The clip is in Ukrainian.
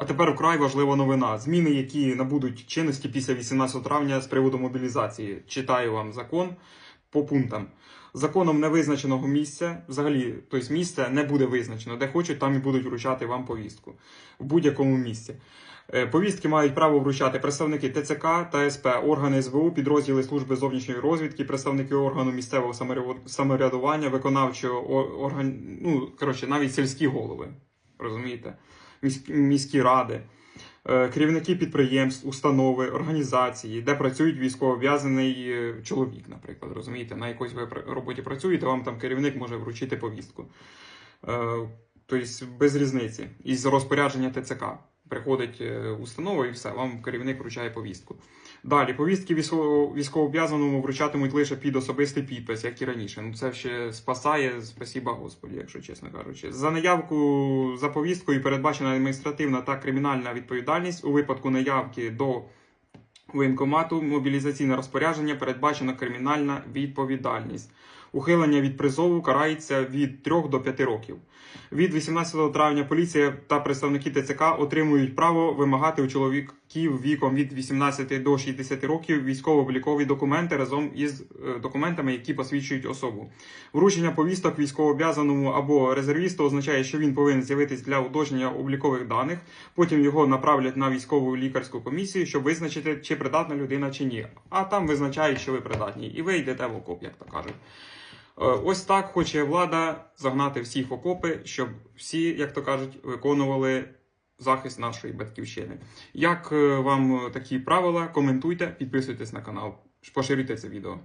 А тепер вкрай важлива новина. Зміни, які набудуть чинності після 18 травня з приводу мобілізації. Читаю вам закон по пунктам. Законом невизначеного місця, взагалі, тобто місце не буде визначено. Де хочуть, там і будуть вручати вам повістку в будь-якому місці. Е, Повістки мають право вручати представники ТЦК та СП, органи СБУ, підрозділи служби зовнішньої розвідки, представники органу місцевого самовряду- самоврядування, виконавчого о- орган, ну коротше, навіть сільські голови, розумієте, міські, ради, е, керівники підприємств, установи, організації, де працюють військовообв'язаний е, чоловік, наприклад, розумієте, на якійсь ви роботі працюєте, вам там керівник може вручити повістку. Тобто без різниці. Із розпорядження ТЦК. Приходить е, установа і все, вам керівник вручає повістку. Далі, повістки військово- військовообв'язаному вручатимуть лише під особистий підпис, як і раніше. Ну це ще спасає, спасіба Господі, якщо чесно кажучи. За наявку за повісткою передбачена адміністративна та кримінальна відповідальність у випадку наявки до воєнкомату мобілізаційне розпорядження передбачена кримінальна відповідальність. Ухилення від призову карається від 3 до 5 років. Від 18 травня поліція та представники ТЦК отримують право вимагати у чоловіків віком від 18 до 60 років військово-облікові документи разом із е, документами, які посвідчують особу. Вручення повісток військовообв'язаному або резервісту означає, що він повинен з'явитись для уточнення облікових даних. Потім його направлять на військову лікарську комісію, щоб визначити, чи придатна людина чи ні. А там визначають, що ви придатні, і ви йдете в окоп, як то кажуть. Е, Ось так хоче влада загнати всіх в окопи, щоб всі, як то кажуть, виконували захист нашої батьківщини. Як е, вам такі правила? Коментуйте, підписуйтесь на канал, поширюйте це відео.